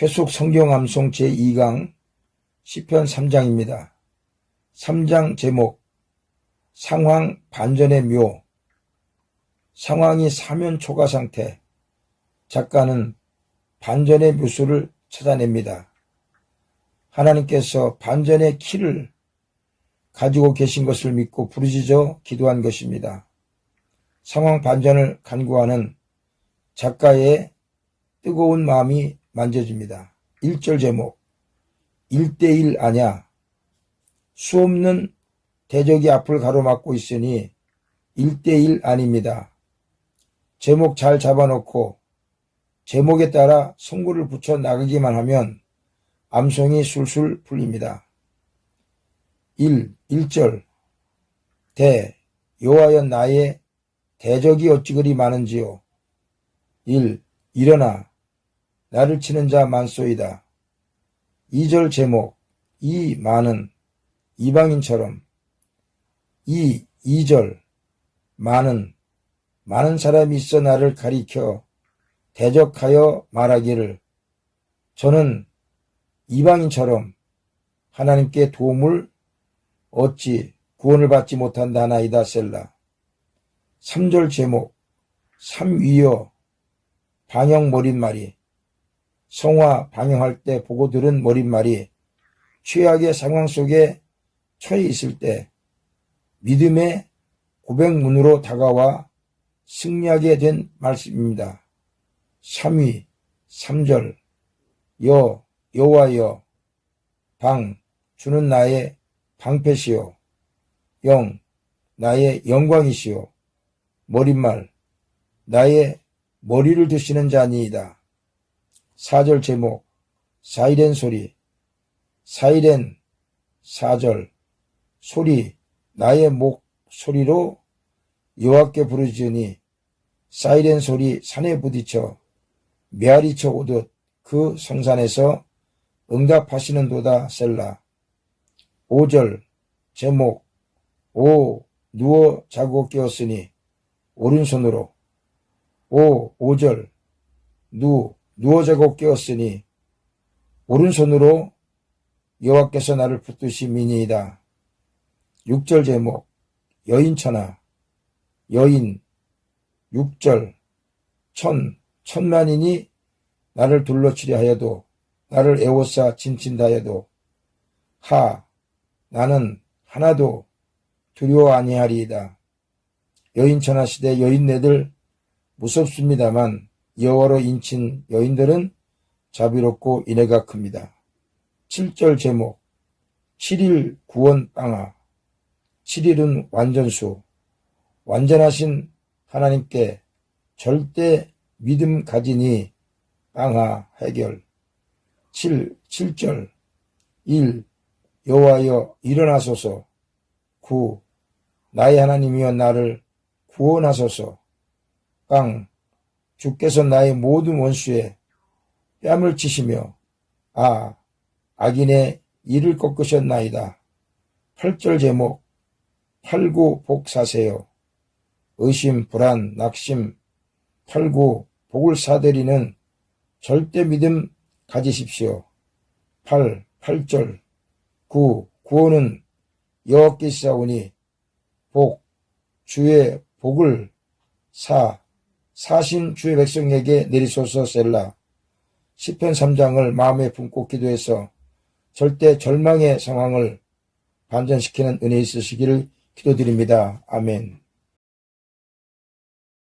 계속 성경 암송 제2강 시편 3장입니다. 3장 제목 상황 반전의 묘 상황이 사면 초과 상태 작가는 반전의 묘수를 찾아냅니다. 하나님께서 반전의 키를 가지고 계신 것을 믿고 부르짖어 기도한 것입니다. 상황 반전을 간구하는 작가의 뜨거운 마음이 만져집니다. 1절 제목 1대1 아냐 수없는 대적이 앞을 가로막고 있으니 1대1 아닙니다. 제목 잘 잡아놓고 제목에 따라 송구를 붙여 나가기만 하면 암송이 술술 풀립니다. 1. 1절 대 여호와여 나의 대적이 어찌 그리 많은지요. 1. 일어나 나를 치는 자 많소이다. 2절 제목 이 많은 이방인처럼 2. 2절 많은 많은 사람이 있어 나를 가리켜 대적하여 말하기를 저는 이방인처럼 하나님께 도움을 얻지 구원을 받지 못한다 나이다 셀라 3절 제목 삼위여 방영 머릿말이 성화 방영할 때 보고 들은 머릿말이 최악의 상황 속에 처해 있을 때 믿음의 고백문으로 다가와 승리하게 된 말씀입니다. 3위, 3절, 여, 여호와여, 방, 주는 나의 방패시요, 영, 나의 영광이시요, 머릿말, 나의 머리를 드시는 자니이다. 4절 제목, 사이렌 소리, 사이렌, 4절, 소리, 나의 목 소리로 여호와께 부르짖으니 사이렌 소리 산에 부딪혀 메아리쳐 오듯 그 성산에서 응답하시는 도다 셀라. 5절 제목 오 누워 자고 깨었으니 오른손으로. 오 5절 누 누워 자고 깨었으니 오른손으로 여호와께서 나를 붙드시미니이다 6절 제목 여인천하 여인 6절 천 천만인이 나를 둘러치려 하여도 나를 애워싸 진친다 해도 하 나는 하나도 두려워 아니하리이다. 여인천하 시대 여인네들 무섭습니다만 여호와로 인친 여인들은 자비롭고 인애가 큽니다. 7절 제목 7일 구원 빵아. 7일은 완전수. 완전하신 하나님께 절대 믿음 가지니 빵하 해결. 7, 7절 1 여호와여 일어나소서. 9 나의 하나님이여 나를 구원하소서. 빵 주께서 나의 모든 원수에 뺨을 치시며 아 악인의 이를 꺾으셨나이다 8절 제목 팔구 복사세요 의심, 불안, 낙심, 팔구, 복을 사들이는 절대 믿음 가지십시오. 8, 8절 9, 구원은 여호와께 싸우니 복, 주의 복을 사, 사신 주의 백성에게 내리소서 셀라 10편 3장을 마음에 품고 기도해서 절대 절망의 상황을 반전시키는 은혜 있으시기를 기도드립니다. 아멘.